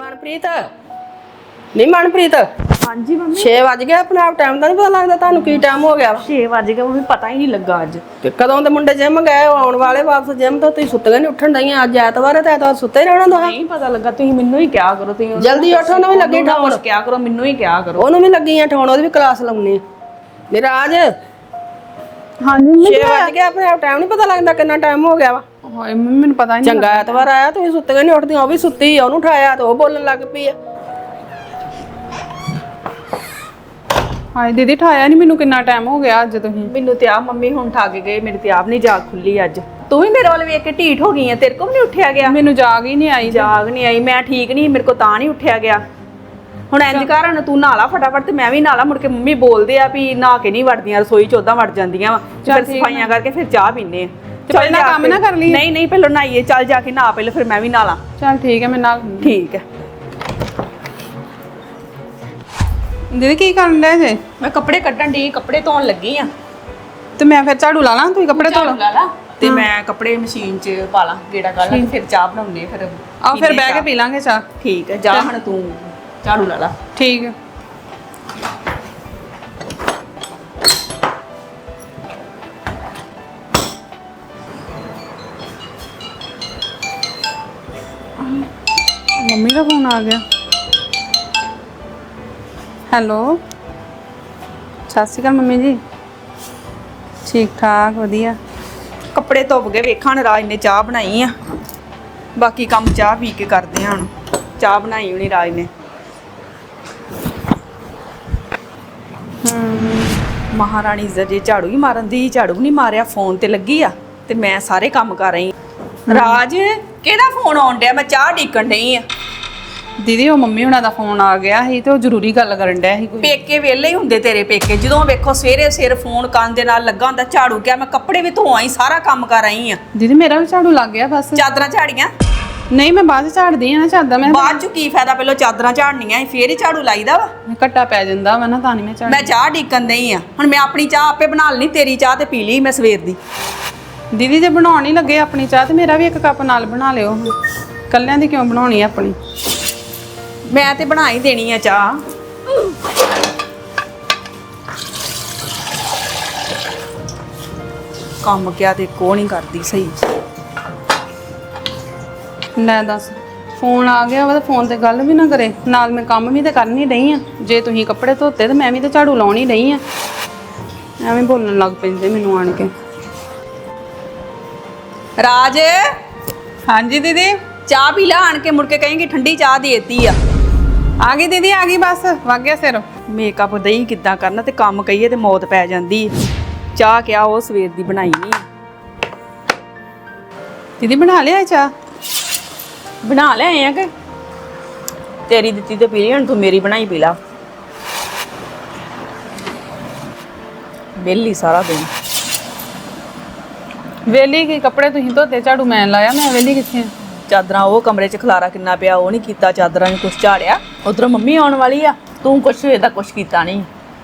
ਮਨਪ੍ਰੀਤ? ਨਹੀਂ ਮਨਪ੍ਰੀਤ? ਹਾਂਜੀ ਮੰਮੀ। 6 ਵਜ ਗਏ ਆਪਣੇ ਆਪ ਟਾਈਮ ਦਾ ਨਹੀਂ ਪਤਾ ਲੱਗਦਾ ਤੁਹਾਨੂੰ ਕੀ ਟਾਈਮ ਹੋ ਗਿਆ ਵਾ। 6 ਵਜ ਗਏ ਮੰਮੀ ਪਤਾ ਹੀ ਨਹੀਂ ਲੱਗਾ ਅੱਜ। ਤੇ ਕਦੋਂ ਦੇ ਮੁੰਡੇ ਜਿਮ ਗਏ ਉਹ ਆਉਣ ਵਾਲੇ ਵਾਪਸ ਜਿਮ ਤੋਂ ਤੁਸੀਂ ਸੁੱਤੇ ਨਹੀਂ ਉੱਠਣ ਦਈਆਂ ਅੱਜ ਐਤਵਾਰ ਹੈ ਤੇ ਐਤਵਾਰ ਸੁੱਤੇ ਰਹਿਣਾ ਦੋਹਾਂ ਨਹੀਂ ਪਤਾ ਲੱਗਾ ਤੁਸੀਂ ਮੈਨੂੰ ਹੀ ਕਿਹਾ ਕਰੋ ਤੁਸੀਂ ਜਲਦੀ ਉੱਠੋ ਨਾ ਵੀ ਲੱਗੀ ਠਾਉਣ। ਕਿਹਾ ਕਰੋ ਮੈਨੂੰ ਹੀ ਕਿਹਾ ਕਰੋ। ਉਹਨੂੰ ਵੀ ਲੱਗੀਆਂ ਠਾਉਣ ਉਹਦੀ ਵੀ ਕਲਾਸ ਲਾਉਣੀ। ਨਿਰਾਜ? ਹਾਂਜੀ 6 ਵਜ ਗਏ ਆਪਣੇ ਆਪ ਟਾਈਮ ਨਹੀਂ ਪਤਾ ਲੱਗਦਾ ਕਿੰਨਾ ਟਾਈਮ ਹੋ ਗਿਆ ਵਾ। ਹੋਏ ਮੰਮੀ ਮੈਨੂੰ ਪਤਾ ਹੀ ਨਹੀਂ ਚੰਗਾ ਐਤਵਾਰ ਆਇਆ ਤੁਸੀਂ ਸੁੱਤੇ ਨਹੀਂ ਉੱਠਦੀਆਂ ਉਹ ਵੀ ਸੁੱਤੀ ਆ, ਉਹਨੂੰ ਉਠਾਇਆ ਤੇ ਉਹ ਬੋਲਣ ਲੱਗ ਪਈ ਆ। ਹਾਏ ਦੀਦੀ ਠਾਇਆ ਨਹੀਂ ਮੈਨੂੰ ਕਿੰਨਾ ਟਾਈਮ ਹੋ ਗਿਆ ਅੱਜ ਤੁਸੀਂ? ਮੈਨੂੰ ਤੇ ਆ ਮੰਮੀ ਹੁਣ ਠੱਗ ਗਏ ਮੇਰੀ ਤੇ ਆਪ ਨਹੀਂ ਜਾਗ ਖੁੱਲੀ ਅੱਜ। ਤੂੰ ਵੀ ਮੇਰੇ ਵੱਲ ਵੇਖ ਕੇ ਢੀਠ ਹੋ ਗਈ ਆ ਤੇਰੇ ਕੋਲ ਵੀ ਨਹੀਂ ਉੱਠਿਆ ਗਿਆ? ਮੈਨੂੰ ਜਾਗ ਹੀ ਨਹੀਂ ਆਈ ਜਾਗ ਨਹੀਂ ਆਈ ਮੈਂ ਠੀਕ ਨਹੀਂ ਮੇਰੇ ਕੋ ਤਾਂ ਨਹੀਂ ਉੱਠਿਆ ਗਿਆ। ਹੁਣ ਇੰਜ ਕਰ ਹੁਣ ਤੂੰ ਨਾਲਾ ਫਟਾਫਟ ਤੇ ਮੈਂ ਵੀ ਨਾਲਾ ਮੁੜ ਕੇ ਮੰਮੀ ਬੋਲਦੇ ਆ ਵੀ ਨਹਾ ਕੇ ਨਹੀਂ ਵੜਦੀਆਂ ਰਸੋਈ ਚ ਉਦਾਂ ਵੜ ਜਾਂਦੀਆਂ ਵਾ ਫਿਰ ਸਫਾਈਆਂ ਕਰਕੇ ਫਿਰ ਚਾਹ ਪੀਨੇ ਆ। ਤੇ ਪਹਿਲਾਂ ਕੰਮ ਨਾ ਕਰ ਲਈਏ? ਨਹੀਂ ਨਹੀਂ ਪਹਿਲਾਂ ਨਹਾਈਏ ਚੱਲ ਜਾ ਕੇ ਨਹਾ ਪਹਿਲਾਂ ਫਿਰ ਮੈਂ ਵੀ ਨਾਲਾ ਚਲ ਠੀਕ ਹੈ ਮੈਂ ਨਾਲ ਠੀਕ ਹੈ। ਦੀਦੀ ਕੀ ਕਰਨ ਦੇ ਜੇ? ਮੈਂ ਕੱਪੜੇ ਕੱਢਣ ਦੀ ਕੱਪੜੇ ਧੋਣ ਲੱਗੀ ਆ। ਤੇ ਮੈਂ ਫਿਰ ਝਾੜੂ ਲਾ ਲਾਂ ਤੁਸੀਂ ਕੱਪੜੇ ਧੋ ਲਓ। ਲਾ ਲਾ ਤੇ ਮੈਂ ਕੱਪੜੇ ਮਸ਼ੀਨ 'ਚ ਪਾ ਲਾਂ ਗੇੜਾ ਕਰ ਲਾਂ ਫਿਰ ਚਾਹ ਬਣਾਉਂਦੇ ਆ ਫਿਰ ਆਓ ਫਿਰ ਬਹਿ ਕੇ ਪੀ ਲਾਂਗੇ ਚਾਹ। ਠੀਕ ਹੈ ਜਾ ਹੁਣ ਤੂੰ ਝਾੜੂ ਲਾ ਲਾ। ਠੀਕ ਹੈ। ਮੰਮੀ ਦਾ ਫੋਨ ਆ ਗਿਆ। ਹੈਲੋ ਸਤਿ ਸ਼੍ਰੀ ਅਕਾਲ ਮੰਮੀ ਜੀ। ਠੀਕ ਠਾਕ ਵਧੀਆ। ਕੱਪੜੇ ਧੁੱਪ ਗਏ ਵੇਖਾਂ ਰਾਜ ਨੇ ਚਾਹ ਬਣਾਈ ਆ। ਬਾਕੀ ਕੰਮ ਚਾਹ ਪੀ ਕੇ ਕਰਦੇ ਹੁਣ। ਚਾਹ ਬਣਾਈ ਹੋਣੀ ਰਾਜ ਨੇ। ਮਹਾਰਾਣੀ ਜ਼ਰੀ ਝਾੜੂ ਹੀ ਮਾਰਨ ਦੀ ਝਾੜੂ ਨਹੀਂ ਮਾਰਿਆ ਫੋਨ ਤੇ ਲੱਗੀ ਆ ਤੇ ਮੈਂ ਸਾਰੇ ਕੰਮ ਕਰ ਰਹੀ ਰਾਜ ਕਿਹਦਾ ਫੋਨ ਆਉਣ ਡਿਆ? ਮੈਂ ਚਾਹ ਢੀਕਣ ਡਈ ਆ। ਦੀਦੀ ਉਹ ਮੰਮੀ ਹੁਣਾਂ ਦਾ ਫੋਨ ਆ ਗਿਆ ਸੀ ਤੇ ਉਹ ਜ਼ਰੂਰੀ ਗੱਲ ਕਰਨ ਡਿਆ ਸੀ ਕੋਈ। ਪੇਕੇ ਵੇਲੇ ਹੀ ਹੁੰਦੇ ਤੇਰੇ ਪੇਕੇ। ਜਦੋਂ ਵੇਖੋ ਸਵੇਰੇ ਸਿਰ ਫੋਨ ਕੰਨ ਦੇ ਨਾਲ ਲੱਗਾ ਹੁੰਦਾ ਝਾੜੂ ਕਿਆ ਮੈਂ ਕੱਪੜੇ ਵੀ ਧੋਆਈ ਸਾਰਾ ਕੰਮ ਕਰ ਰਹੀ ਆ। ਦੀਦੀ ਮੇਰਾ ਵੀ ਝਾੜੂ ਲੱਗ ਗਿਆ ਬਸ। ਚਾਦਰਾਂ ਝਾੜੀਆਂ? ਨਹੀਂ ਮੈਂ ਬਾਅਦ ਚ ਝਾੜਦੀ ਆ ਨਾ ਚਾਦਰ ਮੈਂ ਬਾਅਦ ਚ ਕੀ ਫਾਇਦਾ ਪਹਿਲਾਂ ਚਾਦਰਾਂ ਝਾੜਨੀਆਂ ਫੇਰ ਹੀ ਝਾੜੂ ਲਾਈਦਾ ਵਾ? ਘੱਟਾ ਪੈ ਜਾਂਦਾ ਵਾ ਨਾ ਤਾਂ ਨਹੀਂ ਮੈਂ ਝਾੜ ਮੈਂ ਚਾਹ ਢੀਕਣ ਦਈ ਆ। ਹੁਣ ਮੈਂ ਆਪਣੀ ਚਾਹ ਆਪੇ ਬਣਾ ਲੈਣੀ ਤੇਰੀ ਚਾਹ ਤੇ ਪੀ ਲਈ ਮੈਂ ਸਵੇਰ ਦੀ। ਦੀਦੀ ਜੇ ਬਣਾਉਣ ਹੀ ਲੱਗੇ ਆਪਣੀ ਚਾਹ ਤੇ ਮੇਰਾ ਵੀ ਇੱਕ ਕੱਪ ਨਾਲ ਬਣਾ ਲਿਓ। ਕੱਲਿਆਂ ਦੀ ਕਿਉਂ ਬਣਾਉਣੀ ਆ ਆਪਣੀ? ਮੈਂ ਤੇ ਬਣਾ ਹੀ ਦੇਣੀ ਆ ਚਾਹ। ਕੰਮ ਕਿਆ ਤੇ ਕੋ ਨਹੀਂ ਕਰਦੀ ਸਹੀ। ਲੈ ਦੱਸ ਫੋਨ ਆ ਗਿਆ ਵਾ ਤੇ ਫੋਨ ਤੇ ਗੱਲ ਵੀ ਨਾ ਕਰੇ। ਨਾਲ ਮੈਂ ਕੰਮ ਵੀ ਤੇ ਕਰਨੀ ਡਈ ਆ। ਜੇ ਤੁਸੀਂ ਕੱਪੜੇ ਧੋਤੇ ਤੇ ਮੈਂ ਵੀ ਤੇ ਝਾੜੂ ਲਾਉਣੀ ਡਈ ਆ। ਐਵੇਂ ਬੋਲਣ ਲੱਗ ਪੈਂਦੇ ਮੈਨੂੰ ਆਣ ਕੇ। ਰਾਜ? ਹਾਂਜੀ ਦੀਦੀ। ਚਾਹ ਪੀ ਲੈ ਆਣ ਕੇ ਮੁੜ ਕੇ ਕਹੇਂਗੀ ਠੰਡੀ ਚਾਹ ਦੇਤੀ ਆ। ਆ ਗਈ ਦੀਦੀ ਆ ਗਈ ਬਸ ਵਗ ਗਿਆ ਸਿਰ। ਮੇਕਅਪ ਦਈ ਕਿੱਦਾਂ ਕਰਨਾ ਤੇ ਕੰਮ ਕਹੀਏ ਤੇ ਮੌਤ ਪੈ ਜਾਂਦੀ। ਚਾਹ ਕਿਆ ਉਹ ਸਵੇਰ ਦੀ ਬਣਾਈ ਨਹੀਂ ਦੀਦੀ ਬਣਾ ਲਿਆ ਚਾਹ? ਬਣਾ ਲੈ ਆਏ ਆ ਕਿ? ਤੇਰੀ ਦਿੱਤੀ ਤੇ ਪੀ ਲਈ ਹੁਣ ਤੂੰ ਮੇਰੀ ਬਣਾਈ ਪੀ ਲਾ। ਬੇਲੀ ਸਾਰਾ ਦਿਨ। ਵੇਲੀ ਕੀ ਕੱਪੜੇ ਤੁਸੀਂ ਧੋਤੇ ਝਾੜੂ ਮੈਂ ਲਾਇਆ ਮੈਂ ਵੇਲੀ ਕਿੱਥੇ ਆ? ਚਾਦਰਾਂ ਉਹ ਕਮਰੇ 'ਚ ਖਲਾਰਾ ਕਿੰਨਾ ਪਿਆ ਉਹ ਨਹੀਂ ਕੀਤਾ ਚਾਦਰਾਂ ਨੇ ਕੁਛ ਝਾੜਿਆ। ਉਧਰੋਂ ਮੰਮੀ ਆਉਣ ਵਾਲੀ ਆ ਤੂੰ ਕੁਛ ਇਹਦਾ ਕੁਛ ਕੀਤਾ ਨਹੀਂ।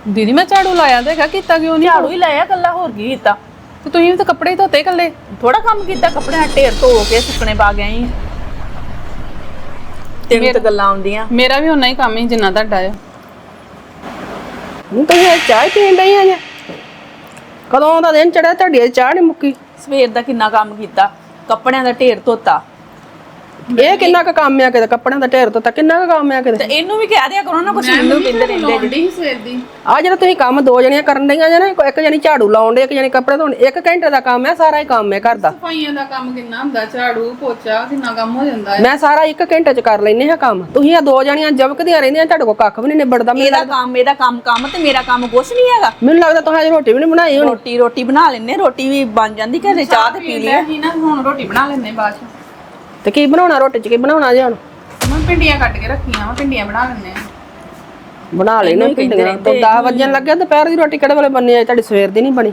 ਦੀਦੀ ਮੈਂ ਝਾੜੂ ਲਾਇਆ ਤੇ ਹੈਗਾ ਕੀਤਾ ਕਿਉਂ ਨਹੀਂ? ਝਾੜੂ ਹੀ ਲਾਇਆ ਕੱਲਾ ਹੋਰ ਕੀ ਕੀਤਾ? ਤੇ ਤੁਸੀਂ ਵੀ ਤਾਂ ਕੱਪੜੇ ਹੀ ਧੋਤੇ ਇਕੱਲੇ? ਥੋੜਾ ਕੰਮ ਕੀਤਾ ਕੱਪੜਿਆਂ ਢੇਰ ਧੋ ਕੇ ਸੁੱਕਣੇ ਪਾ ਗਈ ਤੈਨੂੰ ਤਾਂ ਗੱਲਾਂ ਆਉਂਦੀਆਂ। ਮੇਰਾ ਵੀ ਓਨਾ ਹੀ ਕੰਮ ਹੀ ਜਿੰਨਾ ਤੁਹਾਡਾ ਆ। ਹੁਣ ਇਹ ਚਾਹ ਹੀ ਪੀਣ ਡਈਆਂ ਜੇ ਕਦੋਂ ਦਾ ਦਿਨ ਚੜਿਆ ਤੁਹਾਡੀ ਇਹ ਚਾਹ ਨਹੀਂ ਮੁੱਕੀ। ਸਵੇਰ ਦਾ ਕਿੰਨਾ ਕੰਮ ਕੀਤਾ ਕੱਪੜਿਆਂ ਦਾ ਢੇਰ ਧੋਤਾ। ਇਹ ਕਿੰਨਾ ਕੁ ਕੰਮ ਆ ਕਿਤੇ ਕੱਪੜਿਆਂ ਦਾ ਢੇਰ ਤੋਂ ਤਾਂ ਕਿੰਨਾ ਕੁ ਕੰਮ ਆ ਤੇ ਕਿਤੇ ਇਹਨੂੰ ਵੀ ਕਹਿ ਦਿਆ ਕਰੋ ਨਾ ਕੁਛ। ਮੈਨੂੰ ਕਹਿੰਦੇ ਰਹਿੰਦੇ ਜੀ ਸਵੇਰ ਦੀ। ਆ ਜਿਹੜਾ ਤੁਸੀਂ ਕੰਮ ਦੋ ਜਣੀਆਂ ਕਰਨ ਡਈਆਂ ਜੇ ਨਾ ਇੱਕ ਜਣੀ ਝਾੜੂ ਲਾਉਣ ਦੇ ਇੱਕ ਜਣੀ ਕੱਪੜੇ ਧੋਣ ਇੱਕ ਘੰਟੇ ਦਾ ਕੰਮ ਹੈ ਸਾਰਾ ਹੀ ਕੰਮ ਹੈ ਘਰ ਦਾ। ਸਫਾਈਆਂ ਦਾ ਕੰਮ ਕਿੰਨਾ ਹੁੰਦਾ ਝਾੜੂ ਪੋਚਾ ਕਿੰਨਾ ਕੰਮ ਹੋ ਜਾਂਦਾ ਹੈ। ਮੈਂ ਸਾਰਾ ਇੱਕ ਘੰਟੇ ਚ ਕਰ ਲੈਨੇ ਹਾਂ ਕੰਮ। ਤੁਸੀਂ ਆ ਦੋ ਜਣੀਆਂ ਜਵਕਦੀਆਂ ਰਹਿੰਦੀਆਂ ਤੁਹਾਡੇ ਕੋਲ ਕੱਖ ਵੀ ਨਹੀਂ ਨਿਬੜਦਾ ਮੈਨੂੰ ਇਹਦਾ ਕੰਮ ਇਹਦਾ ਕੰਮ ਕੰਮ ਤੇ ਮੇਰਾ ਕੰਮ ਕੁਛ ਨਹੀਂ ਹੈਗਾ। ਮੈਨੂੰ ਲੱਗਦਾ ਤੁਸੀਂ ਰੋਟੀ ਵੀ ਨਹੀਂ ਬਣਾਈ ਹੁਣ। ਰੋਟੀ ਰੋਟੀ ਬਣਾ ਲੈਨੇ ਰੋਟੀ ਵੀ ਬਣ ਜਾਂਦੀ ਘਰੇ ਚਾਹ ਤੇ ਪੀ ਲਈ ਹੀ ਨਾ ਹੁਣ ਰੋਟੀ ਬਣਾ ਲੈਂਦੇ ਬਾਅਦ ਚ। ਤੇ ਕੀ ਬਣਾਉਣਾ ਰੋਟੀ ਚ ਕੀ ਬਣਾਉਣਾ ਜੇ ਹੁਣ? ਮੈਂ ਭਿੰਡੀਆਂ ਕੱਟ ਕੇ ਰੱਖੀਆਂ ਵਾ ਭਿੰਡੀਆਂ ਬਣਾ ਆ। ਬਣਾ ਲੈਣੇ ਭਿੰਡੀਆਂ। ਤੋਂ 10 ਵਜਣ ਲੱਗਿਆ ਦੁਪਹਿਰ ਦੀ ਰੋਟੀ ਕਿਹੜੇ ਵੇਲੇ ਬਣਨੀ ਹੈ ਤੁਹਾਡੀ ਸਵੇਰ ਦੀ ਨਹੀਂ ਬਣੀ।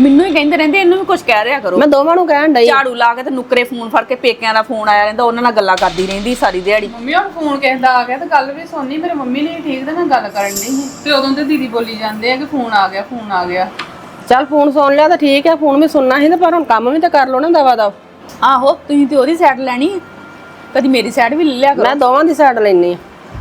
ਮੈਨੂੰ ਹੀ ਕਹਿੰਦੇ ਰਹਿੰਦੇ ਇਹਨੂੰ ਵੀ ਕੁਛ ਕਹਿ ਰਿਆ ਕਰੋ। ਮੈਂ ਦੋਵਾਂ ਨੂੰ ਕਹਿਣ ਡਈ। ਝਾੜੂ ਲਾ ਕੇ ਤੇ ਨੁਕਰੇ ਫੋਨ ਫੜ ਕੇ ਪੇਕਿਆਂ ਦਾ ਫੋਨ ਆਇਆ ਰਹਿੰਦਾ ਉਹਨਾਂ ਨਾਲ ਗੱਲਾਂ ਕਰਦੀ ਰਹਿੰਦੀ ਸਾਰੀ ਦਿਹਾੜੀ। ਮੰਮੀ ਹੁਣ ਫੋਨ ਕਿਸੇ ਦਾ ਆ ਗਿਆ ਤੇ ਗੱਲ ਵੀ ਸੁਣਨੀ ਮੇਰੇ ਮੰਮੀ ਨੇ ਠੀਕ ਤੇ ਮੈਂ ਗੱਲ ਕਰਨ ਨਹੀਂ ਤੇ ਉਦੋਂ ਤੇ ਦੀਦੀ ਬੋਲੀ ਜਾਂਦੇ ਆ ਕਿ ਫੋਨ ਆ ਗਿਆ ਫੋਨ ਆ ਗਿਆ। ਚੱਲ ਫੋਨ ਸੁਣ ਲਿਆ ਤਾਂ ਠੀਕ ਹੈ ਫੋਨ ਵੀ ਸੁਣਨਾ ਸੀ ਤੇ ਪਰ ਹੁਣ ਕੰਮ ਵੀ ਤਾਂ ਕਰ ਲਓ ਨਾ ਦਵਾ ਦਵ ਆਹੋ ਤੁਸੀਂ ਤੇ ਉਹਦੀ ਸਾਈਡ ਲੈਣੀ ਹੈ। ਕਦੀ ਮੇਰੀ ਸਾਈਡ ਵੀ ਲੈ ਲਿਆ ਕਰੋ। ਮੈਂ ਦੋਵਾਂ ਦੀ ਸਾਈਡ ਲੈਣੀ ਆ।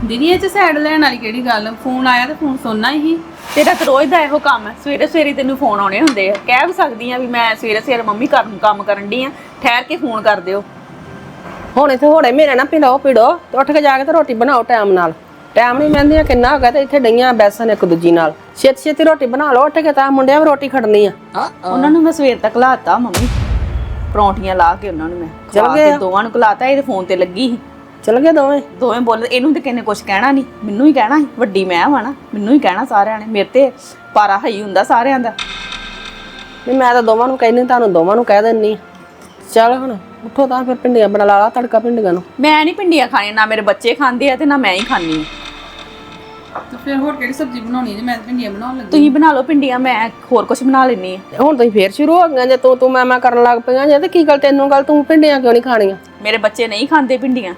ਦੀਦੀ ਇਹ ਚ ਸਾਈਡ ਲੈਣ ਵਾਲੀ ਕਿਹੜੀ ਗੱਲ ਫੋਨ ਆਇਆ ਤੇ ਫੋਨ ਸੁਣਨਾ ਹੀ। ਤੇਰਾ ਤਾਂ ਰੋਜ਼ ਦਾ ਇਹੋ ਕੰਮ ਹੈ ਸਵੇਰੇ ਸਵੇਰੇ ਤੈਨੂੰ ਫੋਨ ਆਉਣੇ ਹੁੰਦੇ ਆ। ਕਹਿ ਵੀ ਸਕਦੀ ਆ ਵੀ ਮੈਂ ਸਵੇਰੇ ਸਵੇਰੇ ਮੰਮੀ ਕਰਨ ਕੰਮ ਕਰਨ ਦੀ ਆ। ਠਹਿਰ ਕੇ ਫੋਨ ਕਰ ਦਿਓ। ਹੁਣ ਇੱਥੇ ਹੋੜੇ ਮੇਰੇ ਨਾ ਪਿੜੋ ਪਿੜੋ। ਤੇ ਉੱਠ ਕੇ ਜਾ ਕੇ ਤੇ ਰੋਟੀ ਬਣਾਓ ਟਾਈਮ ਨਾਲ। ਟਾਈਮ ਨਹੀਂ ਮਹਿੰਦੀਆਂ ਕਿੰਨਾ ਹੋ ਗਿਆ ਤੇ ਇੱਥੇ ਡਈਆਂ ਬੈਸਨ ਇੱਕ ਦੂਜੀ ਨਾਲ। ਛੇਤੀ ਛੇਤੀ ਰੋਟੀ ਬਣਾ ਲਓ ਉੱਠ ਕੇ ਤਾਂ ਮੁੰਡਿਆਂ ਵੀ ਰੋਟੀ ਖੜਨੀ ਆ। ਉਹਨਾਂ ਨੂੰ ਮੈਂ ਸਵੇਰ ਤੱਕ ਲਾਤਾ ਮੰਮੀ। ਪਰੌਂਠੀਆਂ ਲਾ ਕੇ ਉਹਨਾਂ ਨੂੰ ਮੈਂ ਚਲ ਖਵਾ ਗਏ ਆ। ਦੋਵਾਂ ਨੂੰ ਖਲਾਤਾ ਇਹਦੇ ਫੋਨ ਤੇ ਲੱਗੀ ਸੀ। ਚਲ ਗਏ ਦੋਵੇਂ? ਦੋਵੇਂ ਬੋਲ ਇਹਨੂੰ ਤੇ ਕਿੰਨੇ ਕੁਝ ਕਹਿਣਾ ਨਹੀਂ ਮੈਨੂੰ ਹੀ ਕਹਿਣਾ ਸੀ ਵੱਡੀ ਮੈਂ ਵਾਂ ਨਾ ਮੈਨੂੰ ਹੀ ਕਹਿਣਾ ਸਾਰਿਆਂ ਨੇ ਮੇਰੇ ਤੇ ਪਾਰਾ ਹਈ ਹੁੰਦਾ ਸਾਰਿਆਂ ਦਾ। ਨਹੀਂ ਮੈਂ ਤਾਂ ਦੋਵਾਂ ਨੂੰ ਕਹਿੰਦੀ ਤੁਹਾਨੂੰ ਦੋਵਾਂ ਨੂੰ ਕਹਿ ਦਿੰਨੀ ਚੱਲ ਹੁਣ ਉੱਠੋ ਤਾਂ ਫਿਰ ਭਿੰਡੀਆਂ ਬਣਾ ਲਾ ਲਾ ਤੜਕਾ ਭਿੰਡੀਆਂ ਨੂੰ। ਮੈਂ ਨਹੀਂ ਭਿੰਡੀਆਂ ਖਾਣੀਆਂ ਨਾ ਮੇਰੇ ਬੱਚੇ ਖਾਂਦੇ ਆ ਤੇ ਨਾ ਮੈਂ ਹੀ ਖਾਂਦੀ ਆ। ਤੇ ਫਿਰ ਹੋਰ ਕਿਹੜੀ ਸਬਜ਼ੀ ਬਣਾਉਣੀ ਜੇ ਮੈਂ ਤਾਂ ਭਿੰਡੀਆਂ ਬਣਾਉਣ ਲੱਗੀ ਤੁਸੀਂ ਬਣਾ ਲਓ ਭਿੰਡੀਆਂ ਮੈਂ ਹੋਰ ਕੁਝ ਬਣਾ ਲੈਣੀ ਆ ਹੁਣ ਤੁਸੀਂ ਫੇਰ ਸ਼ੁਰੂ ਹੋ ਗਈਆਂ ਜੇ ਤੂੰ ਤੂੰ ਮੈਂ ਮੈਂ ਕਰਨ ਲੱਗ ਪਈਆਂ ਜੇ ਤੇ ਕੀ ਗੱਲ ਤੈਨੂੰ ਗੱਲ ਤੂੰ ਭਿੰਡੀਆਂ ਕਿਉਂ ਨਹੀਂ ਖਾਣੀਆਂ? ਮੇਰੇ ਬੱਚੇ ਨਹੀਂ ਖਾਂਦੇ ਭਿੰਡੀਆਂ।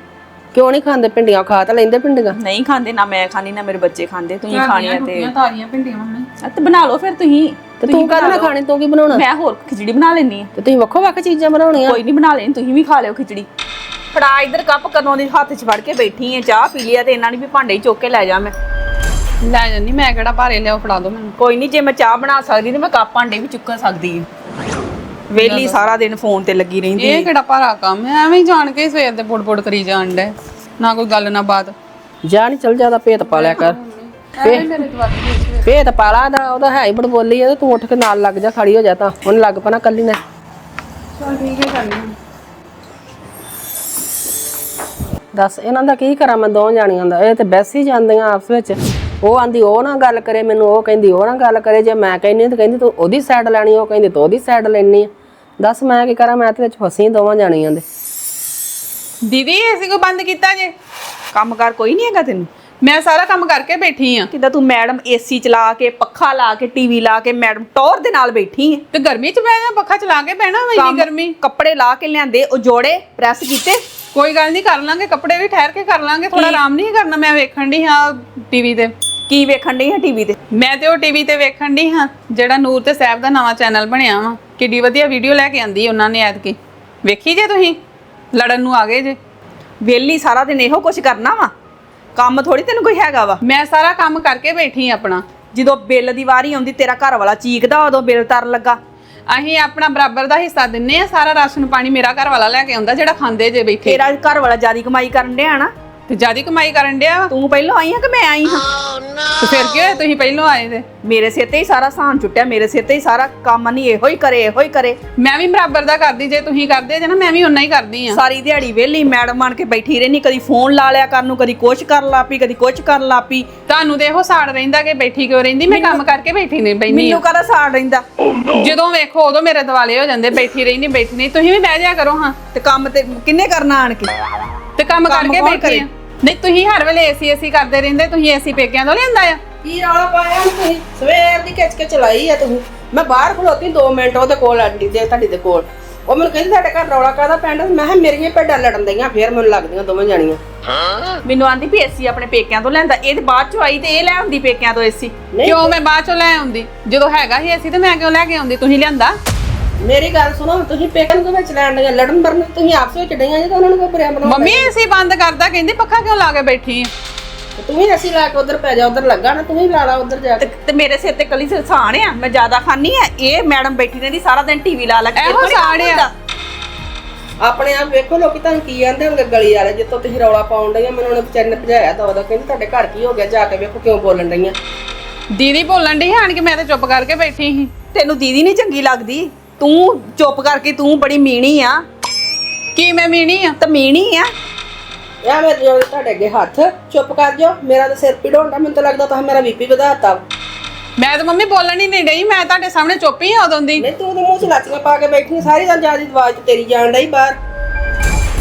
ਕਿਉਂ ਨਹੀਂ ਖਾਂਦੇ ਭਿੰਡੀਆਂ? ਖਾ ਤਾਂ ਲੈਂਦੇ ਭਿੰਡੀਆਂ। ਨਹੀਂ ਖਾਂਦੇ ਨਾ ਮੈਂ ਖਾਂਦੀ ਨਾ ਮੇਰੇ ਬੱਚੇ ਖਾਂਦੇ ਤੁਸੀਂ ਖਾਣੀਆਂ ਤੇ ਟੁੱਟੀਆਂ ਤਾਰੀਆਂ ਭਿੰਡੀਆਂ ਮੰਮੀ। ਆ ਤੇ ਬਣਾ ਲਓ ਫਿਰ ਤੁਸੀਂ। ਤੇ ਤੂੰ ਕਾਹਦੇ ਨਾਲ ਖਾਣੀ? ਤੂੰ ਕੀ ਬਣਾਉਣਾ? ਮੈਂ ਹੋਰ ਖਿਚੜੀ ਬਣਾ ਲੈਣੀ ਆ ਤੇ ਤੁਸੀਂ ਵੱਖੋ ਵੱਖ ਚੀਜ਼ਾਂ ਬਣਾਉਣੀਆਂ। ਕੋਈ ਨਹੀਂ ਬਣਾ ਲੈਣੀ ਤੁਸੀਂ ਵੀ ਖਾ ਲਿਓ ਖਿਚੜੀ। ਫੜਾ ਇਧਰ ਕੱਪ ਕਦੋਂ ਦੀ ਹੱਥ 'ਚ ਫੜ ਕੇ ਬੈਠੀ ਆ ਚਾਹ ਪੀ ਲਿਆ ਤੇ ਇਹਨਾਂ ਨੇ ਵੀ ਭਾਂਡੇ ਹੀ ਚੁੱਕ ਕੇ ਲੈ ਜਾ ਮੈਂ। ਲੈ ਜਾਨੀ ਮੈਂ ਕਿਹੜਾ ਭਾਰੇ ਲਿਆਓ ਫੜਾ ਦੋ ਮੈਨੂੰ। ਕੋਈ ਨਹੀਂ ਜੇ ਮੈਂ ਚਾਹ ਬਣਾ ਸਕਦੀ ਤੇ ਮੈਂ ਕੱਪ ਭਾਂਡੇ ਵੀ ਚੁੱਕ ਸਕਦੀ ਆ ਵੇਲੀ ਸਾਰਾ ਦਿਨ ਫੋਨ ਤੇ ਲੱਗੀ ਰਹਿੰਦੀ ਇਹ ਕਿਹੜਾ ਭਾਰਾ ਕੰਮ ਹੈ? ਐਵੇਂ ਹੀ ਜਾਣ ਕੇ ਸਵੇਰ ਦੇ ਪੁੜ-ਪੁੜ ਕਰੀ ਜਾਣ ਡੇ ਨਾ ਕੋਈ ਗੱਲ ਨਾ ਬਾਤ। ਜਾ ਨਹੀਂ ਚਲ ਜ਼ਿਆਦਾ ਭੇਤ ਪਾ ਲਿਆ ਕਰ। ਭੇਤ ਪਾਲਾ ਦਾ ਉਹਦਾ ਹੈ ਹੀ ਬੜ ਬੋਲੀ ਆ ਤੇ ਉੱਠ ਕੇ ਨਾਲ ਲੱਗ ਜਾ ਖੜੀ ਹੋ ਜਾ ਤਾਂ। ਉਹਨੇ ਲੱਗ ਪਣਾ ਕੱਲੀ ਨੇ ਚਲ ਠੀਕ ਹੈ ਕਰਨੀ ਦੱਸ ਇਹਨਾਂ ਦਾ ਕੀ ਕਰਾਂ ਮੈਂ ਦੋ ਜਾਣੀਆਂ ਦਾ। ਇਹ ਤੇ ਬੈਸ ਹੀ ਜਾਂਦੀਆਂ ਆਪਸ ਵਿੱਚ। ਉਹ ਆਂਦੀ ਉਹ ਨਾ ਗੱਲ ਕਰੇ ਮੈਨੂੰ ਉਹ ਕਹਿੰਦੀ ਉਹ ਨਾ ਗੱਲ ਕਰੇ ਜੇ ਮੈਂ ਕਹਿੰਦੀ ਤੇ ਕਹਿੰਦੀ ਤੂੰ ਉਹਦੀ ਸਾਈਡ ਲੈਣੀ ਉਹ ਕਹਿੰਦੀ ਤੂੰ ਉਹਦੀ ਸਾਈਡ ਲੈਣੀ ਆ। ਦੱਸ ਮੈਂ ਕੀ ਕਰਾਂ ਮੈਂ ਤੇ ਵਿੱਚ ਫਸੀ ਦੋਵਾਂ ਜਾਣੀਆਂ ਦੇ। ਦੀਦੀ ਏਸੀ ਕੋ ਬੰਦ ਕੀਤਾ ਜੇ? ਕੰਮ ਕਰ ਕੋਈ ਨਹੀਂ ਹੈਗਾ ਤੈਨੂੰ? ਮੈਂ ਸਾਰਾ ਕੰਮ ਕਰਕੇ ਬੈਠੀ ਆ। ਕਿਦਾਂ ਤੂੰ ਮੈਡਮ ਏਸੀ ਚਲਾ ਕੇ ਪੱਖਾ ਲਾ ਕੇ ਟੀਵੀ ਲਾ ਕੇ ਮੈਡਮ ਟੌਰ ਦੇ ਨਾਲ ਬੈਠੀ ਹੈ ਤੇ ਗਰਮੀ ਚ ਬਹਿ ਜਾ ਪੱਖਾ ਚਲਾ ਕੇ ਬਹਿਣਾ ਇੰਨੀ ਗਰਮੀ। ਕੱਪੜੇ ਲਾ ਕੇ ਲਿਆਂਦੇ ਉਹ ਜੋੜੇ ਪ੍ਰੈਸ ਕੀਤੇ। ਕੋਈ ਗੱਲ ਨਹੀਂ ਕਰ ਲਾਂਗੇ ਕੱਪੜੇ ਵੀ ਠਹਿਰ ਕੇ ਕਰ ਲਾਂਗੇ ਥੋੜਾ ਆਰਾਮ ਨਹੀਂ ਕਰਨਾ ਮੈਂ ਵੇਖਣ ਦੀ ਹਾਂ ਟੀਵੀ ਤੇ। ਕੀ ਵੇਖਣ ਡਈ ਹੈ ਟੀਵੀ ਤੇ? ਮੈਂ ਤੇ ਉਹ ਟੀਵੀ ਤੇ ਵੇਖਣ ਦੀ ਹਾਂ ਜਿਹੜਾ ਨੂਰ ਤੇ ਸੈਬ ਦਾ ਨਵਾਂ ਚੈਨਲ ਬਣਿਆ ਵਾ। ਕਿੱਡੀ ਵਧੀਆ ਵੀਡੀਓ ਲੈ ਕੇ ਆਂਦੀ ਉਹਨਾਂ ਨੇ ਐਤਕੀ। ਵੇਖੀ ਜੇ ਤੁਸੀਂ? ਲੜਨ ਨੂੰ ਆ ਗਏ ਜੇ। ਵੇਲੀ ਸਾਰਾ ਦਿਨ ਇਹੋ ਕੁਝ ਕਰਨਾ ਵਾ? ਕੰਮ ਥੋੜੀ ਤੈਨੂੰ ਕੋਈ ਹੈਗਾ ਵਾ? ਮੈਂ ਸਾਰਾ ਕੰਮ ਕਰਕੇ ਬੈਠੀ ਆਂ ਆਪਣਾ। ਜਦੋਂ ਬਿੱਲ ਦੀ ਵਾਰੀ ਆਉਂਦੀ ਤੇਰਾ ਘਰ ਵਾਲਾ ਚੀਕਦਾ ਉਦੋਂ ਬਿੱਲ ਤਰਨ ਲੱਗਾ। ਅਸੀਂ ਆਪਣਾ ਬਰਾਬਰ ਦਾ ਹਿੱਸਾ ਦਿੰਨੇ ਆ, ਸਾਰਾ ਰਾਸ਼ਨ ਪਾਣੀ ਮੇਰਾ ਘਰ ਵਾਲਾ ਲੈ ਕੇ ਆਉਂਦਾ ਜਿਹੜਾ ਖਾਂਦੇ ਜੇ ਬੈਠੇ। ਤੇਰਾ ਘਰ ਵਾਲਾ ਜਿਆਦੀ ਕਮਾਈ ਕਰਨ ਡਿਆ ਨਾ। ਤੇ ਜਿਆਦੀ ਕਮਾਈ ਕਰਨ ਡਿਆ। ਤੂੰ ਪਹਿਲਾਂ ਆਈ ਆ ਕਿ ਮੈਂ ਆਈ ਹਾਂ? ਤੇ ਫਿਰ ਕੀ ਹੋਇਆ? ਤੁਸੀਂ ਪਹਿਲੋਂ ਆਏ ਤੇ? ਮੇਰੇ ਸਿਰ ਤੇ ਹੀ ਸਾਰਾ ਸਾਨ ਚੁੱਟਿਆ ਮੇਰੇ ਸਿਰ ਤੇ ਹੀ ਸਾਰਾ ਕੰਮ ਨਹੀਂ ਇਹੋ ਹੀ ਕਰੇ ਇਹੋ ਹੀ ਕਰੇ। ਮੈਂ ਵੀ ਬਰਾਬਰ ਦਾ ਕਰਦੀ ਜੇ ਤੁਸੀਂ ਕਰਦੇ ਜੇ ਨਾ ਮੈਂ ਵੀ ਓਨਾ ਹੀ ਕਰਦੀ ਆ। ਸਾਰੀ ਦਿਹਾੜੀ ਵਿਹਲੀ ਮੈਡਮ ਬਣ ਕੇ ਬੈਠੀ ਰਹਿਨੀ ਕਦੀ ਫੋਨ ਲਾ ਲਿਆ ਕਰਨ ਨੂੰ ਕਦੀ ਕੁਛ ਕਰ ਲਾਪੀ ਕਦੀ ਕੁਛ ਕਰ ਲਾਪੀ। ਤੁਹਾਨੂੰ ਤੇ ਇਹੋ ਸਾੜ ਰਹਿੰਦਾ ਕਿ ਬੈਠੀ ਕਿਉਂ ਰਹਿੰਦੀ? ਮੈਂ ਕੰਮ ਕਰਕੇ ਬੈਠੀ ਨਹੀਂ ਬੈਣੀ ਮੈਨੂੰ ਕਹਦਾ ਸਾੜ ਰਹਿੰਦਾ? ਜਦੋਂ ਵੇਖੋ ਉਦੋਂ ਮੇਰੇ ਦਿਵਾਲੇ ਹੋ ਜਾਂਦੇ ਬੈਠੀ ਰਹੀ ਨਹੀਂ ਬੈਠੀ ਨਹੀਂ। ਤੁਸੀਂ ਵੀ ਬਹਿ ਜਾ ਕਰੋ ਹਾਂ। ਤੇ ਕੰਮ ਤੇ ਕਿੰਨੇ ਕਰਨਾ ਆਣ ਕੇ? ਤੇ ਕੰਮ ਕਰਕੇ ਕੌਣ ਬੈਠੀ ਕਰੇ? ਆ? ਨਹੀਂ ਤੁਸੀਂ ਹਰ ਵੇਲੇ ਏਸੀ ਏਸੀ ਕਰਦੇ ਰਹਿੰਦੇ ਤੁਸੀਂ ਏਸੀ ਪੇਕਿਆਂ ਤੋਂ ਲਿਆਂਦਾ ਆ। ਕੀ ਰੌਲਾ ਪਾਇਆ ਤੁਸੀਂ? ਸਵੇਰ ਦੀ ਖਿੱਚ ਕੇ ਚਲਾਈ ਆ ਤੁਸੀਂ ਮੈਂ ਬਾਹਰ ਖਲੋਤੀ 2 ਮਿੰਟ ਉਹਦੇ ਕੋਲ ਆਂਟੀ ਦੇ ਤੁਹਾਡੀ ਦੇ ਕੋਲ। ਉਹ ਮੈਨੂੰ ਕਹਿੰਦੀ ਤੁਹਾਡੇ ਘਰ ਰੌਲਾ ਕਾਦਾ ਪੈਂਦਾ? ਮੈਂ ਕਿਹਾ ਮੇਰੀਆਂ ਭੇਡਾਂ ਲੜਨ ਦਈਆਂ ਫੇਰ ਮੈਨੂੰ ਲੱਗਦੀਆਂ ਦੋਵੇਂ ਜਾਣੀਆਂ। ਮੈਨੂੰ ਆਂਦੀ ਵੀ ਏਸੀ ਆਪਣੇ ਪੇਕਿਆਂ ਤੋਂ ਲੈਂਦਾ ਇਹ ਤੇ ਬਾਅਦ ਚ ਆਈ ਤੇ ਇਹ ਲੈ ਆਉਂਦੀ ਪੇਕਿਆਂ ਤੋਂ ਏਸੀ। ਨਹੀਂ। ਕਿਉਂ ਮੈਂ ਬਾਅਦ ਚੋਂ ਲੈ ਆਉਂਦੀ? ਜਦੋਂ ਹੈਗਾ ਸੀ ਏਸੀ ਤੇ ਮੈਂ ਕਿਉਂ ਲੈ ਕੇ ਆਉਂਦੀ? ਤੁਸੀਂ ਲਿਆਂਦਾ? ਮੇਰੀ ਗੱਲ ਸੁਣੋ ਤੁਸੀਂ ਪੇਕਾਂ ਦੇ ਵਿੱਚ ਲੈਣ ਦੀਆਂ ਲੜਨ ਬਰਨ ਤੁਸੀਂ ਆਪਸ ਵਿੱਚ ਡਈਆਂ ਜੇ ਤਾਂ ਉਹਨਾਂ ਨੂੰ ਕੋਈ ਬਰਿਆ ਬਣਾਉਣਾ ਮੰਮੀ ਏਸੀ ਬੰਦ ਕਰਦਾ ਕਹਿੰਦੀ ਪੱਖਾ ਕਿਉਂ ਲਾ ਕੇ ਬੈਠੀ ਆ? ਤੂੰ ਵੀ ਅਸੀਂ ਲਾ ਕੇ ਉਧਰ ਪੈ ਜਾ ਉਧਰ ਲੱਗਾ ਨਾ ਤੂੰ ਵੀ ਲਾ ਲਾ ਉਧਰ ਜਾ ਕੇ। ਤੇ ਮੇਰੇ ਸਿਰ ਤੇ ਕੱਲੀ ਸਾਣ ਆ ਮੈਂ ਜ਼ਿਆਦਾ ਖਾਨੀ ਆ ਇਹ ਮੈਡਮ ਬੈਠੀ ਰਹਿੰਦੀ ਸਾਰਾ ਦਿਨ ਟੀਵੀ ਲਾ ਲਾ ਕੇ ਇਹੋ ਸਾੜ ਆ। ਆਪਣੇ ਆਪ ਵੇਖੋ ਲੋਕੀ ਤੁਹਾਨੂੰ ਕੀ ਆਂਦੇ ਹੋਣਗੇ ਗਲੀ ਵਾਲੇ ਜਿੱਤੋਂ ਤੁਸੀਂ ਰੌਲਾ ਪਾਉਣ ਡਈਆਂ ਮੈਨੂੰ ਉਹਨੇ ਵਿਚਾਰੇ ਨੇ ਭਜਾਇਆ ਤਾਂ ਉਹਦਾ ਕਹਿੰਦੀ ਤੁਹਾਡੇ ਘਰ ਕੀ ਹੋ ਗਿਆ ਜਾ ਕੇ ਵੇਖੋ ਕਿਉਂ ਬੋਲਣ ਡਈਆਂ। ਦੀਦੀ ਬੋਲਣ ਦੀ ਆਣ ਕੇ ਮੈਂ ਤੇ ਚੁੱਪ ਕਰਕੇ ਬੈਠੀ ਸੀ। ਤੈਨੂੰ ਦੀਦੀ ਨਹੀਂ ਚੰਗੀ ਲੱਗਦੀ? ਤੂੰ ਚੁੱਪ ਕਰਕੇ ਤੂੰ ਬੜੀ ਮੀਣੀ ਆ। ਕੀ ਮੈਂ ਮੀਣੀ ਆ? ਤੇ ਮੀਣੀ ਆ। ਯਾ ਮੇਰੇ ਜੋ ਤੁਹਾਡੇ ਅੱਗੇ ਹੱਥ ਚੁੱਪ ਕਰ ਜਾਓ। ਮੇਰਾ ਤਾਂ ਸਿਰ ਪੀੜ ਹੁੰਦਾ ਮੈਨੂੰ ਤਾਂ ਲੱਗਦਾ ਤੁਸੀਂ ਮੇਰਾ ਬੀਪੀ ਵਧਾਤਾ। ਮੈਂ ਤਾਂ ਮੰਮੀ ਬੋਲਣ ਹੀ ਨਹੀਂ ਡਈ ਮੈਂ ਤੁਹਾਡੇ ਸਾਹਮਣੇ ਚੁੱਪ ਹੀ ਆ ਉਦੋਂ ਦੀ। ਨਹੀਂ ਤੂੰ ਉਹਦੇ ਮੂੰਹ 'ਚ ਲਾਚੀਆਂ ਪਾ ਕੇ ਬੈਠੀ ਸਾਰੀ ਤਾਂ ਜਿਆਦੀ ਆਵਾਜ਼ ਤੇਰੀ ਜਾਣ ਡਈ ਬਾਹਰ।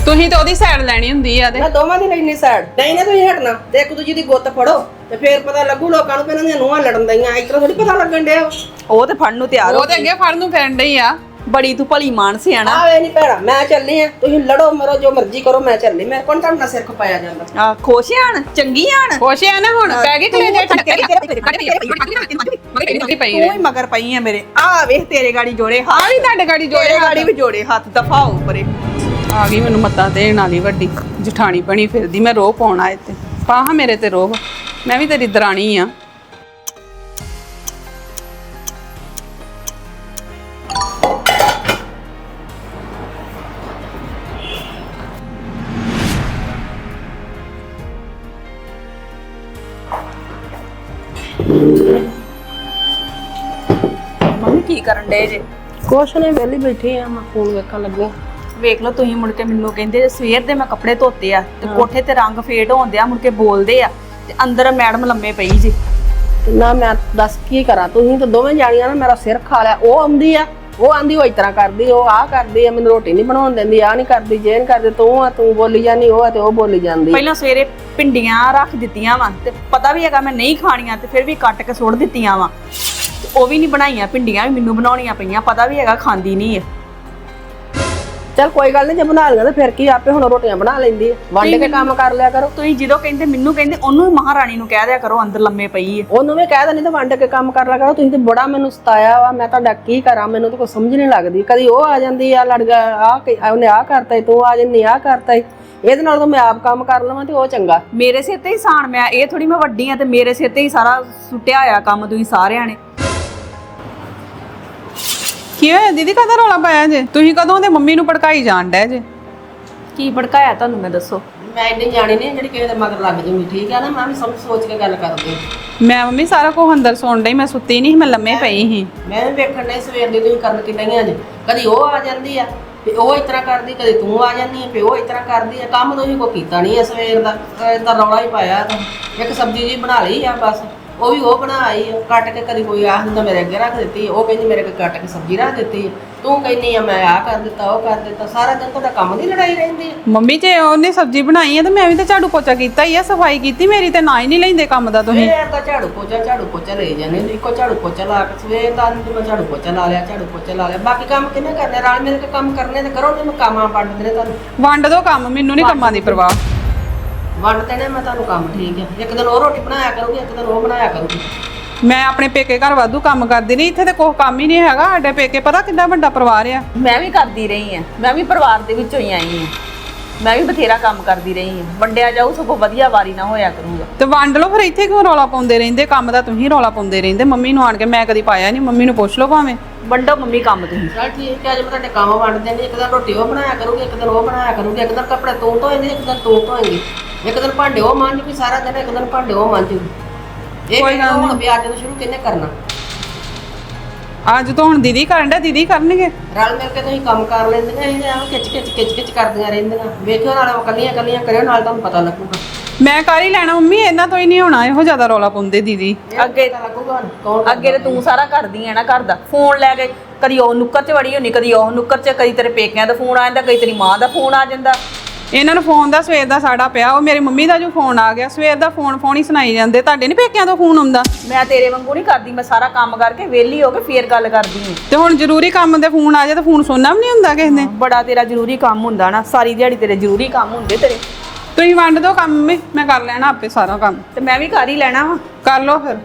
ਤੁਸੀਂ ਤਾਂ ਉਹਦੀ ਸਾਈਡ ਲੈਣੀ ਹੁੰਦੀ ਆ ਤੇ। ਮੈਂ ਦੋਵਾਂ ਦੀ ਲੈਣੀ ਸਾਈਡ ਨਹੀਂ ਨਾ ਤੁਸੀਂ ਹਟਣਾ। ਤੇ ਇੱਕ ਦੂਜੀ ਦੀ ਗੁੱਤ ਫੜੋ ਤੇ ਫੇਰ ਪਤਾ ਲੱਗੂ ਲੋਕਾਂ ਨੂੰ ਕਿ ਇਹਨਾਂ ਦੀਆਂ ਨੂੰਹਾਂ ਲੜਨ ਦਈਆਂ। ਇਸ ਤਰ੍ਹਾਂ ਥੋੜੀ ਪਤਾ ਲੱਗਣ ਡਿਆ। ਉਹ ਤੇ ਫੜਨ ਨੂੰ ਤਿਆਰ ਹੋ ਉਹ ਤੇ ਅੱਗੇ ਫੜਨ ਨੂੰ ਫਿਰਨ ਡਈ ਆ। ਬੜੀ ਤੂੰ ਭਲੀ ਮਾਨਸ ਆ ਨਾ। ਆਵੇ ਨਹੀਂ ਭੈਣਾ ਮੈਂ ਚੱਲੀ ਆ ਤੁਸੀਂ ਲੜੋ ਮਰੋ ਜੋ ਮਰਜ਼ੀ ਕਰੋ ਮੈਂ ਚੱਲੀ ਮੈਂ ਕੋਣ ਤੁਹਾਡਾ ਸਿਰ ਖਪਾਇਆ ਜਾਂਦਾ? ਆ ਖੁਸ਼ ਆਣ ਚੰਗੀ ਆਣ। ਖੁਸ਼ ਆ ਨਾ ਹੁਣ ਪੈ ਗਈ ਕਲੇ ਜੇ ਤੂੰ ਹੀ ਮਗਰ ਪਈ ਆ ਮੇਰੇ। ਆ ਵੇਖ ਤੇਰੇ ਗਾੜੀ ਜੋੜੇ ਆ ਹੱਥ ਵੀ ਤੁਹਾਡੇ ਗਾੜੀ ਜੋੜੇ ਗਾੜੀ ਵੀ ਜੋੜੇ ਹੱਥ ਦਫਾ ਹੋ ਪਰੇ। ਆ ਗਈ ਮੈਨੂੰ ਮੱਤਾ ਦੇਣ ਵਾਲੀ ਵੱਡੀ ਜਠਾਣੀ ਬਣੀ ਫਿਰਦੀ ਮੈਂ ਰੋਹ ਪਾਉਣਾ ਏ ਤੇ। ਪਾ ਹਾਂ ਮੇਰੇ ਤੇ ਰੋਹ। ਮੈਂ ਵੀ ਤੇਰੀ ਦਰਾਣੀ ਆ। ਕੀ ਕਰਨ ਡੇ ਜੇ? ਕੁਛ ਨਹੀਂ ਵਿਹਲੀ ਬੈਠੀ ਆ ਮੈਂ ਫੋਨ ਵੇਖਣ ਲੱਗੀ ਵੇਖ ਲਓ ਤੁਸੀਂ ਮੁੜ ਕੇ ਮੈਨੂੰ ਕਹਿੰਦੇ ਜੇ ਸਵੇਰ ਦੇ ਮੈਂ ਕੱਪੜੇ ਧੋਤੇ ਆ ਤੇ ਕੋਠੇ ਤੇ ਰੰਗ ਫੇਡ ਹੁੰਦੇ ਆ ਮੁੜ ਕੇ ਬੋਲਦੇ ਆ ਤੇ ਅੰਦਰ ਮੈਡਮ ਲੰਮੇ ਪਈ ਜੀ। ਨਾ ਮੈਂ ਦੱਸ ਕੀ ਕਰਾਂ ਤੁਸੀਂ ਤਾਂ ਦੋਵੇਂ ਜਾਣੀਆਂ ਨਾ ਮੇਰਾ ਸਿਰ ਖਾ ਲਿਆ। ਉਹ ਆਉਂਦੀ ਆ ਉਹ ਆਂਦੀ ਉਹ ਇਸ ਤਰ੍ਹਾਂ ਕਰਦੀ ਉਹ ਆਹ ਕਰਦੀ ਆ ਮੈਨੂੰ ਰੋਟੀ ਨਹੀਂ ਬਣਾਉਣ ਦਿੰਦੀ ਆ ਨਹੀਂ ਕਰਦੀ ਜੇ ਨਹੀਂ ਕਰਦੀ ਤੂੰ ਆ ਤੂੰ ਬੋਲੀ ਜਾਂਦੀ ਉਹ ਆ ਤੇ ਉਹ ਬੋਲੀ ਜਾਂਦੀ। ਪਹਿਲਾਂ ਸਵੇਰੇ ਭਿੰਡੀਆਂ ਰੱਖ ਦਿੱਤੀਆਂ ਵਾ ਤੇ ਪਤਾ ਵੀ ਹੈਗਾ ਮੈਂ ਨਹੀਂ ਖਾਣੀਆਂ ਤੇ ਫਿਰ ਵੀ ਕੱਟ ਕੇ ਸੁੱਟ ਦਿੱਤੀਆਂ ਵਾ। ਉਹ ਵੀ ਨਹੀਂ ਬਣਾਈਆਂ ਭਿੰਡੀਆਂ ਵੀ ਮੈਨੂੰ ਬਣਾਉਣੀਆਂ ਪਈਆਂ ਪਤਾ ਵੀ ਹੈਗਾ ਖਾਂਦੀ ਨਹੀਂ ਹੈ ਚਲ ਕੋਈ ਗੱਲ ਨਹੀਂ ਜੇ ਬਣਾ ਲਈਆਂ ਤਾਂ ਫਿਰ ਕੀ ਆਪੇ ਹੁਣ ਰੋਟੀਆਂ ਬਣਾ ਲੈਂਦੀ ਵੰਡ ਕੇ ਕੰਮ ਕਰ ਲਿਆ ਕਰੋ। ਤੁਸੀਂ ਜਦੋਂ ਕਹਿੰਦੇ ਮੈਨੂੰ ਕਹਿੰਦੇ ਉਹਨੂੰ ਮਹਾਰਾਣੀ ਨੂੰ ਕਹਿ ਦਿਆ ਕਰੋ ਅੰਦਰ ਲੰਮੇ ਪਈ ਹੈ ਉਹਨੂੰ ਵੀ ਕਹਿ ਦਿੰਦੀ ਤਾਂ ਵੰਡ ਕੇ ਕੰਮ ਕਰ ਲਿਆ ਕਰੋ ਤੁਸੀਂ ਤੇ ਬੜਾ ਮੈਨੂੰ ਸਤਾਇਆ ਵਾ ਮੈਂ ਤੁਹਾਡਾ ਕੀ ਕਰਾਂ ਮੈਨੂੰ ਤਾਂ ਕੋਈ ਸਮਝ ਨਹੀਂ ਲੱਗਦੀ। ਕਦੀ ਉਹ ਆ ਜਾਂਦੀ ਆ ਲੜ ਗਿਆ ਆ ਉਹਨੇ ਆ ਕਰਤਾ ਤੂੰ ਆ ਜੰਨੀ ਆ ਕਰਤਾ। ਇਹਦੇ ਨਾਲ ਤਾਂ ਮੈਂ ਆਪ ਕੰਮ ਕਰ ਲਵਾਂ ਤੇ ਉਹ ਚੰਗਾ। ਮੇਰੇ ਸਿਰ ਤੇ ਹੀ ਸਾਣ ਮੈਂ ਇਹ ਥੋੜੀ ਮੈਂ ਵੱਡੀ ਆ ਤੇ ਮੇਰੇ ਸਿਰ ਤੇ ਹੀ ਸਾਰਾ ਸੁੱਟਿਆ ਹੋਇਆ ਕੰਮ ਤੁਸੀਂ ਸਾਰਿਆਂ ਨੇ। ਕੀ ਹੋਇਆ? ਦੀਦੀ ਕਦਾ ਰੌਲਾ ਪਾਇਆ ਜੇ? ਤੁਸੀਂ ਕਦੋਂ ਦੇ ਮੰਮੀ ਨੂੰ ਭੜਕਾਈ ਜਾਣ ਡੈ ਜੇ? ਕੀ ਭੜਕਾਇਆ ਤੁਹਾਨੂੰ ਮੈਂ ਦੱਸੋ? ਮੈਂ ਇੰਨੀ ਜਾਣੀ ਨਹੀਂ ਜਿਹੜੀ ਕਿਸੇ ਦੇ ਮਗਰ ਲੱਗ ਜੂਗੀ ਠੀਕ ਆ ਨਾ? ਮੈਂ ਵੀ ਸਮਝ ਸੋਚ ਕੇ ਗੱਲ ਕਰਦੀ ਮੈਂ ਮੰਮੀ ਸਾਰਾ ਕੁਝ ਅੰਦਰ ਸੁਣ ਡਈ ਮੈਂ ਸੁੱਤੀ ਨਹੀਂ ਮੈਂ ਲੰਮੇ ਪਈ ਸੀ। ਮੈਂ ਵੀ ਵੇਖਣ ਨਹੀਂ ਸਵੇਰ ਦੀ ਤੁਸੀਂ ਕਰਨ ਕਿ ਨਹੀਂ ਅੱਜ ਕਦੀ ਉਹ ਆ ਜਾਂਦੀ ਆ ਤੇ ਉਹ ਇਸ ਤਰ੍ਹਾਂ ਕਰਦੀ ਕਦੀ ਤੂੰ ਆ ਜਾਂਦੀ ਆ ਤੇ ਉਹ ਇਸ ਤਰ੍ਹਾਂ ਕਰਦੀ ਆ। ਕੰਮ ਤੁਸੀਂ ਕੋਈ ਕੀਤਾ ਨਹੀਂ ਆ ਸਵੇਰ ਦਾ। ਇਹ ਤਾਂ ਰੌਲਾ ਹੀ ਪਾਇਆ ਤਾਂ। ਇੱਕ ਸਬਜ਼ੀ ਜੀ ਬਣਾ ਲਈ ਆ ਬਸ। ਉਹ ਵੀ ਉਹ ਬਣਾਈ ਕੱਟ ਕੇ ਕਦੀ ਕੋਈ ਆਹ ਹੁੰਦਾ ਮੇਰੇ ਅੱਗੇ ਰੱਖ ਦਿੱਤੀ ਉਹ ਕਹਿੰਦੀ ਮੇਰੇ ਕੋਲ ਕੱਟ ਕੇ ਸਬਜ਼ੀ ਰੱਖ ਦਿੱਤੀ। ਤੂੰ ਕਹਿੰਦੀ ਆ ਮੈਂ ਆ ਕਰ ਦਿੱਤਾ ਉਹ ਕਰ ਦਿੱਤਾ ਸਾਰਾ ਦਿਨ ਤੁਹਾਡਾ ਕੰਮ ਦੀ ਲੜਾਈ ਰਹਿੰਦੀ। ਮੰਮੀ ਜੇ ਉਹਨੇ ਸਬਜ਼ੀ ਬਣਾਈ ਹੈ ਤੇ ਮੈਂ ਵੀ ਤਾਂ ਝਾੜੂ ਪੋਚਾ ਕੀਤਾ ਹੀ ਆ ਸਫ਼ਾਈ ਕੀਤੀ ਮੇਰੀ ਤੇ ਨਾ ਹੀ ਨਹੀਂ ਲੈਂਦੇ ਕੰਮ ਦਾ ਤੁਸੀਂ। ਸਵੇਰ ਦਾ ਝਾੜੂ ਪੋਚਾ ਝਾੜੂ ਪੋਚਾ ਲੈ ਜਾਂਦੇ ਨੇ ਇੱਕੋ ਝਾੜੂ ਪੋਚਾ ਲਾ ਕੇ ਸਵੇਰ ਦਾ ਨੂੰ ਮੈਂ ਝਾੜੂ ਪੋਚਾ ਲਾ ਲਿਆ ਝਾੜੂ ਪੋਚਾ ਲਾ ਲਿਆ। ਬਾਕੀ ਕੰਮ ਕਿਹਨੇ ਕਰਨੇ? ਰਲ ਮਿਲ ਕੇ ਕੰਮ ਕਰਨੇ ਤੇ ਕਰੋ ਨਹੀਂ ਮੈਂ ਕੰਮਾਂ ਵੰਡ ਦੇਣੇ ਤੁਹਾਨੂੰ। ਵੰਡ ਦੋ ਕੰਮ ਮੈਨੂੰ ਨਹੀਂ ਕੰਮਾਂ ਦੀ ਪਰਵਾਹ। ਵੰਡ ਦੇਣੇ ਮੈਂ ਤੁਹਾਨੂੰ ਕੰਮ ਠੀਕ ਹੈ ਇੱਕ ਦਿਨ ਉਹ ਰੋਟੀ ਬਣਾਇਆ ਕਰੂਗੀ ਇੱਕ ਦਿਨ ਉਹ ਬਣਾਇਆ ਕਰੂਗੀ। ਮੈਂ ਆਪਣੇ ਪੇਕੇ ਘਰ ਵਾਧੂ ਕੰਮ ਕਰਦੀ ਨਹੀਂ ਇੱਥੇ ਤੇ ਕੋਈ ਕੰਮ ਹੀ ਨਹੀਂ ਹੈਗਾ ਸਾਡੇ ਪੇਕੇ ਪਤਾ ਕਿੰਨਾ ਵੱਡਾ ਪਰਿਵਾਰ ਆ। ਮੈਂ ਵੀ ਕਰਦੀ ਰਹੀ ਆ ਮੈਂ ਵੀ ਪਰਿਵਾਰ ਦੇ ਵਿੱਚੋਂ ਹੀ ਆਈ ਆ। ਮੈਂ ਵੀ ਬਥੇਰਾ ਕੰਮ ਕਰਦੀ ਰਹੀ ਆ। ਵੰਡਿਆ ਜਾਊ ਸਗੋਂ ਵਧੀਆ ਵਾਰੀ ਨਾ ਹੋਇਆ ਕਰੂਗਾ। ਤੇ ਵੰਡ ਲਓ ਫਿਰ ਇੱਥੇ ਕਿਉਂ ਰੌਲਾ ਪਾਉਂਦੇ ਰਹਿੰਦੇ? ਕੰਮ ਦਾ ਤੁਸੀਂ ਰੌਲਾ ਪਾਉਂਦੇ ਰਹਿੰਦੇ। ਮੰਮੀ ਨੂੰ ਆਣ ਕੇ ਮੈਂ ਕਦੀ ਪਾਇਆ ਨਹੀਂ ਮੰਮੀ ਨੂੰ ਪੁੱਛ ਲਓ ਭਾਵੇਂ। ਵੰਡੋ ਮੰਮੀ ਕੰਮ ਤੁਸੀਂ। ਚਲ ਠੀਕ ਹੈ ਅੱਜ ਮੈਂ ਤੁਹਾਡੇ ਕੰਮ ਵੰਡ ਦੇਣੀ ਇੱਕ ਦਿਨ ਰੋਟੀ ਉਹ ਬਣਾਇਆ ਕਰੂਗੀ ਇੱਕ ਦਿਨ ਉਹ ਬਣਾਇਆ ਕਰੂਗੀ। ਇੱਕ ਦਿਨ ਕੱਪੜੇ ਤੂੰ ਧੋਏਂਗੀ ਇੱਕ ਦਿਨ ਤੂੰ ਧੋਏਂਗੀ। ਇੱਕ ਦਿਨ ਭਾਂਡੇ ਉਹ ਮਾਂਜੂਗੀ ਸਾਰਾ ਦਿਨ ਇੱਕ ਦਿਨ ਭਾਂਡੇ ਉਹ ਮਾਂਜੂਗੀ ਇਹ ਕੋਈ ਕੋਈ ਗੱਲ ਹੁਣ ਵੀ ਅੱਜ ਤੋਂ ਸ਼ੁਰੂ ਕਿਹਨੇ ਕਰਨਾ? ਅੱਜ ਤੋਂ ਹੁਣ ਦੀਦੀ ਕਰਨ ਡਿਆ ਦੀਦੀ ਕਰਨਗੇ। ਰਲ ਮਿਲ ਕੇ ਤੁਸੀਂ ਕੰਮ ਕਰ ਲੈਂਦੀਆਂ ਇਹ ਐਵੇਂ ਖਿੱਚ ਖਿੱਚ ਖਿੱਚ ਖਿੱਚ ਕਰਦੀਆਂ ਰਹਿੰਦੀਆਂ। ਵੇਖਿਓ ਨਾਲ ਕੱਲੀਆਂ ਕੱਲੀਆਂ ਕਰਿਓ ਨਾਲ ਤੁਹਾਨੂੰ ਪਤਾ ਲੱਗੂਗਾ। ਮੈਂ ਕਰ ਹੀ ਲੈਣਾ ਮੰਮੀ ਇਹਨਾਂ ਤੋਂ ਹੀ ਨਹੀਂ ਹੋਣਾ ਇਹੋ ਜ਼ਿਆਦਾ ਰੌਲਾ ਪਾਉਂਦੇ ਦੀਦੀ। ਅੱਗੇ ਪਤਾ ਲੱਗੂਗਾ ਹੁਣ ਕੌਣ ਅੱਗੇ ਤੇ ਤੂੰ ਸਾਰਾ ਕਰਦੀ ਆ ਨਾ ਘਰ ਦਾ। ਫੋਨ ਲੈ ਕੇ ਕਦੀ ਉਹ ਨੁੱਕਰ 'ਚ ਵੜੀ ਹੁੰਨੀ ਕਦੀ ਉਹ ਨੁੱਕਰ 'ਚ ਕਦੀ ਤੇਰੇ ਪੇਕਿਆਂ ਦਾ ਫੋਨ ਆ ਜਾਂਦਾ ਕਦੀ ਤੇਰੀ ਮਾਂ ਦਾ ਫੋਨ ਆ ਜਾਂਦਾ। ਇਹਨਾਂ ਨੂੰ ਫੋਨ ਦਾ ਸਵੇਰ ਦਾ ਸਾੜਾ ਪਿਆ। ਉਹ ਮੇਰੀ ਮੰਮੀ ਦਾ ਜੋ ਫੋਨ ਆ ਗਿਆ ਸਵੇਰ ਦਾ ਫੋਨ ਫੋਨ ਹੀ ਸੁਣਾਈ ਜਾਂਦੇ। ਤੁਹਾਡੇ ਨਹੀਂ ਪੇਕਿਆਂ ਤੋਂ ਫੋਨ ਆਉਂਦਾ? ਮੈਂ ਤੇਰੇ ਵਾਂਗੂ ਨਹੀਂ ਕਰਦੀ ਮੈਂ ਸਾਰਾ ਕੰਮ ਕਰਕੇ ਵਿਹਲੀ ਹੋ ਕੇ ਫੇਰ ਗੱਲ ਕਰਦੀ ਹਾਂ। ਤੇ ਹੁਣ ਜ਼ਰੂਰੀ ਕੰਮ ਦੇ ਫੋਨ ਆ ਜਾਏ ਤਾਂ ਫੋਨ ਸੁਣਨਾ ਵੀ ਨਹੀਂ ਹੁੰਦਾ ਕਿਸੇ ਨੇ? ਬੜਾ ਤੇਰਾ ਜ਼ਰੂਰੀ ਕੰਮ ਹੁੰਦਾ ਨਾ। ਸਾਰੀ ਦਿਹਾੜੀ ਤੇਰੇ ਜ਼ਰੂਰੀ ਕੰਮ ਹੁੰਦੇ ਤੇਰੇ। ਤੁਸੀਂ ਵੰਡ ਦਿਓ ਕੰਮ ਮੰਮੀ ਮੈਂ ਕਰ ਲੈਣਾ ਆਪੇ ਸਾਰਾ ਕੰਮ। ਤੇ ਮੈਂ ਵੀ ਕਰ ਹੀ ਲੈਣਾ ਵਾ। ਕਰ ਲਓ ਫਿਰ।